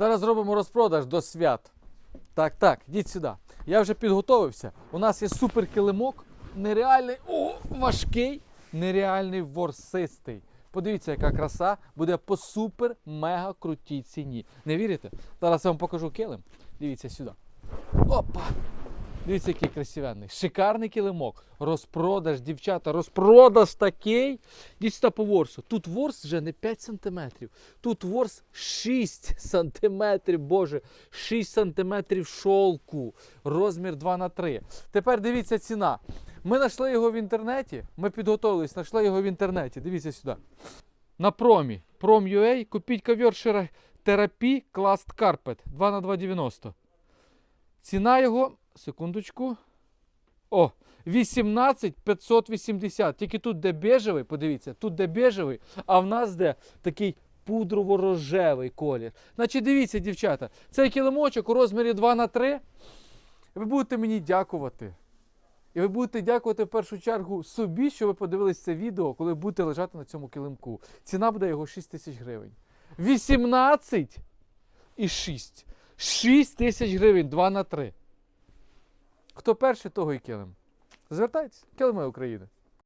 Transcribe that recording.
Зараз зробимо розпродаж до свят. Так, так, йдіть сюди. Я вже підготовився. У нас є супер килимок, нереальний, о, важкий, нереальний ворсистий. Подивіться, яка краса буде по супер мега крутій ціні. Не вірите? Зараз я вам покажу килим. Дивіться сюди. Опа! Дивіться, який красивенний. Шикарний килимок. Розпродаж, дівчата, розпродаж такий. Сюди по ворсу. Тут ворс вже не 5 см. Тут ворс 6 см, боже, 6 см шовку. Розмір 2 на 3 Тепер дивіться ціна. Ми знайшли його в інтернеті. Ми підготовились, знайшли його в інтернеті. Дивіться сюди. На промі. Prom.ua. Купіть ковер терапі Класт Carpet 2 на 2,90. Ціна його, секундочку. О, 18 580. Тільки тут де бежевий, подивіться, тут де бежевий, а в нас де такий пудрово-рожевий колір. Значить, дивіться, дівчата, цей килимочок у розмірі 2 на 3 ви будете мені дякувати. І ви будете дякувати в першу чергу собі, що ви подивились це відео, коли будете лежати на цьому килимку. Ціна буде його 6 тисяч гривень. 18 і 6. 6 тисяч гривень 2 на 3. Хто перший, того і килим. Звертайтесь, килими України.